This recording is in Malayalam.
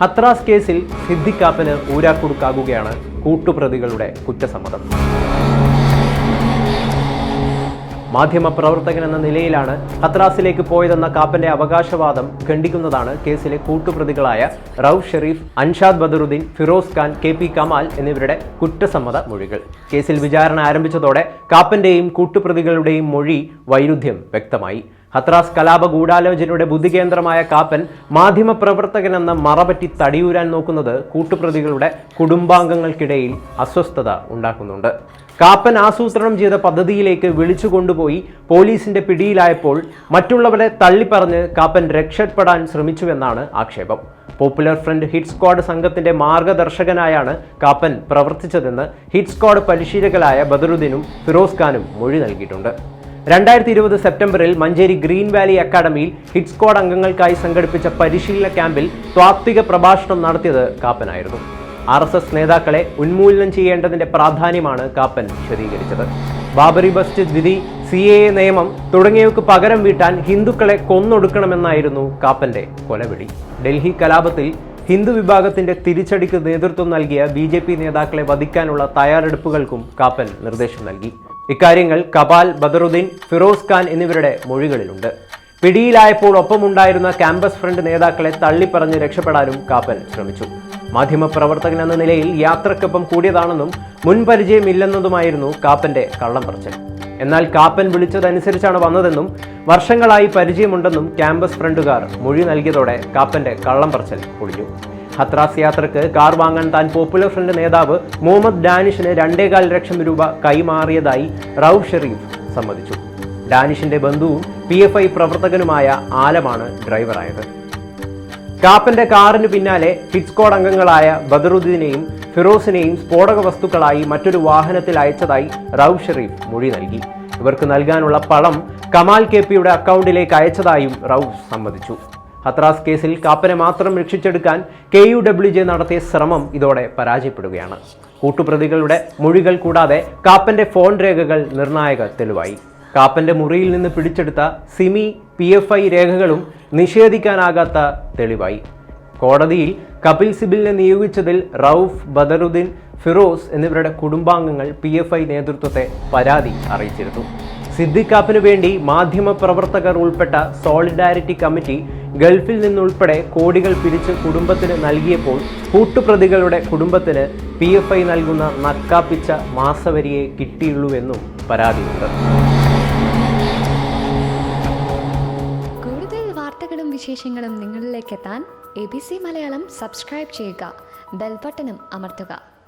ഹത്രാസ് കേസിൽ സിദ്ദിഖാപ്പന് ഊരാക്കുടുക്കാകുകയാണ് കൂട്ടുപ്രതികളുടെ കുറ്റസമ്മതം. മാധ്യമപ്രവർത്തകൻ എന്ന നിലയിലാണ് ഹത്രാസിലേക്ക് പോയതെന്ന കാപ്പന്റെ അവകാശവാദം ഖണ്ഡിക്കുന്നതാണ് കേസിലെ കൂട്ടുപ്രതികളായ റൌഫ് ഷെരീഫ് അൻഷാദ് ബദറുദ്ദീൻ ഫിറോസ് ഖാൻ കെ പി കമാൽ എന്നിവരുടെ കുറ്റസമ്മത മൊഴികൾ. കേസിൽ വിചാരണ ആരംഭിച്ചതോടെ കാപ്പന്റെയും കൂട്ടുപ്രതികളുടെയും മൊഴി വൈരുദ്ധ്യം വ്യക്തമായി. ഹത്രാസ് കലാപ ഗൂഢാലോചനയുടെ ബുദ്ധികേന്ദ്രമായ കാപ്പൻ മാധ്യമപ്രവർത്തകൻ എന്ന മറപറ്റി തടിയൂരാൻ നോക്കുന്നത് കൂട്ടുപ്രതികളുടെ കുടുംബാംഗങ്ങൾക്കിടയിൽ അസ്വസ്ഥത ഉണ്ടാക്കുന്നുണ്ട്. കാപ്പൻ ആസൂത്രണം ചെയ്ത പദ്ധതിയിലേക്ക് വിളിച്ചു കൊണ്ടുപോയി പോലീസിന്റെ പിടിയിലായപ്പോൾ മറ്റുള്ളവരെ തള്ളിപ്പറഞ്ഞ് കാപ്പൻ രക്ഷപ്പെടാൻ ശ്രമിച്ചുവെന്നാണ് ആക്ഷേപം. പോപ്പുലർ ഫ്രണ്ട് ഹിറ്റ് സ്ക്വാഡ് സംഘത്തിന്റെ മാർഗദർശകനായാണ് കാപ്പൻ പ്രവർത്തിച്ചതെന്ന് ഹിറ്റ് സ്ക്വാഡ് പരിശീലകരായ ബദറുദ്ദീനും ഫിറോസ് ഖാനും മൊഴി നൽകിയിട്ടുണ്ട്. രണ്ടായിരത്തി ഇരുപത് സെപ്റ്റംബറിൽ മഞ്ചേരി ഗ്രീൻ വാലി അക്കാദമിയിൽ ഹിറ്റ് സ്ക്വാഡ് അംഗങ്ങൾക്കായി സംഘടിപ്പിച്ച പരിശീലന ക്യാമ്പിൽ ത്വാത്വിക പ്രഭാഷണം നടത്തിയത് കാപ്പനായിരുന്നു. ആർ എസ് എസ് നേതാക്കളെ ഉന്മൂലനം ചെയ്യേണ്ടതിന്റെ പ്രാധാന്യമാണ് കാപ്പൻ വിശദീകരിച്ചത്. ബാബറി മസ്ജിദ് വിധി സി എ നിയമം തുടങ്ങിയവയ്ക്ക് പകരം വീട്ടാൻ ഹിന്ദുക്കളെ കൊന്നൊടുക്കണമെന്നായിരുന്നു കാപ്പന്റെ കൊലവിളി. ഡൽഹി കലാപത്തിൽ ഹിന്ദു വിഭാഗത്തിന്റെ തിരിച്ചടിക്ക് നേതൃത്വം നൽകിയ ബി നേതാക്കളെ വധിക്കാനുള്ള തയ്യാറെടുപ്പുകൾക്കും കാപ്പൻ നിർദ്ദേശം നൽകി. ഇക്കാര്യങ്ങൾ കപാൽ ബദറുദ്ദീൻ ഫിറോസ് ഖാൻ എന്നിവരുടെ മൊഴികളിലുണ്ട്. പിടിയിലായപ്പോൾ ഒപ്പമുണ്ടായിരുന്ന ക്യാമ്പസ് ഫ്രണ്ട് നേതാക്കളെ തള്ളിപ്പറഞ്ഞ് രക്ഷപ്പെടാനും കാപ്പൻ ശ്രമിച്ചു. മാധ്യമപ്രവർത്തകൻ എന്ന നിലയിൽ യാത്രക്കൊപ്പം കൂടിയതാണെന്നും മുൻപരിചയമില്ലെന്നതുമായിരുന്നു കാപ്പന്റെ കള്ളം പറച്ചൽ എന്നാൽ കാപ്പൻ വിളിച്ചതനുസരിച്ചാണ് വന്നതെന്നും വർഷങ്ങളായി പരിചയമുണ്ടെന്നും ക്യാമ്പസ് ഫ്രണ്ടുകാർ മൊഴി നൽകിയതോടെ കാപ്പന്റെ കള്ളം പറച്ചൽ പൊളിഞ്ഞു. ഹത്രാസ് യാത്രയ്ക്ക് കാർ വാങ്ങാൻ താൻ പോപ്പുലർ ഫ്രണ്ട് നേതാവ് മുഹമ്മദ് ഡാനിഷിന് രണ്ടേകാൽ ലക്ഷം രൂപ കൈമാറിയതായി റൌഫ് ഷെറീഫ് സമ്മതിച്ചു. ഡാനിഷിന്റെ ബന്ധുവും പി എഫ് ഐ പ്രവർത്തകനുമായ ആലമാണ് ഡ്രൈവറായത്. കാപ്പന്റെ കാറിന് പിന്നാലെ ഹിറ്റ്സ്കോഡ് അംഗങ്ങളായ ബദറുദ്ദീനെയും ഫിറോസിനെയും സ്ഫോടക വസ്തുക്കളായി മറ്റൊരു വാഹനത്തിൽ അയച്ചതായി റൌഫ് ഷെറീഫ് മൊഴി നൽകി. ഇവർക്ക് നൽകാനുള്ള പണം കമാൽ കെ പിയുടെ അക്കൗണ്ടിലേക്ക് അയച്ചതായും റൌഫ് സമ്മതിച്ചു. ഹത്രാസ് കേസിൽ കാപ്പനെ മാത്രം രക്ഷിച്ചെടുക്കാൻ കെ യു ഡബ്ല്യു ജെ നടത്തിയ ശ്രമം ഇതോടെ പരാജയപ്പെടുകയാണ്. കൂട്ടുപ്രതികളുടെ മൊഴികൾ കൂടാതെ കാപ്പന്റെ ഫോൺ രേഖകൾ നിർണായക തെളിവായി. കാപ്പന്റെ മുറിയിൽ നിന്ന് പിടിച്ചെടുത്ത സിമി പി എഫ് ഐ രേഖകളും നിഷേധിക്കാനാകാത്ത തെളിവായി. കോടതിയിൽ കപിൽ സിബിലിനെ നിയോഗിച്ചതിൽ റൌഫ് ബദറുദ്ദീൻ ഫിറോസ് എന്നിവരുടെ കുടുംബാംഗങ്ങൾ പി നേതൃത്വത്തെ പരാതി അറിയിച്ചിരുന്നു. സിദ്ദിഖാപ്പിനു വേണ്ടി മാധ്യമ പ്രവർത്തകർ ഉൾപ്പെട്ട സോളിഡാരിറ്റി കമ്മിറ്റി ഗൾഫിൽ നിന്നുൾപ്പെടെ കോടികൾ പിരിച്ച് കുടുംബത്തിന് നൽകിയപ്പോൾ കൂട്ടുപ്രതികളുടെ കുടുംബത്തിന് പി എഫ് ഐ നൽകുന്ന നക്കാപ്പിച്ച മാസവരിയെ കിട്ടിയുള്ളൂവെന്നും പരാതിയുണ്ട് കൂടുതൽ വാർത്തകളും വിശേഷങ്ങളും നിങ്ങളിലേക്ക് എത്താൻ A B C Malayalam subscribe ചെയ്യുക ബെൽബട്ടനും അമർത്തുക.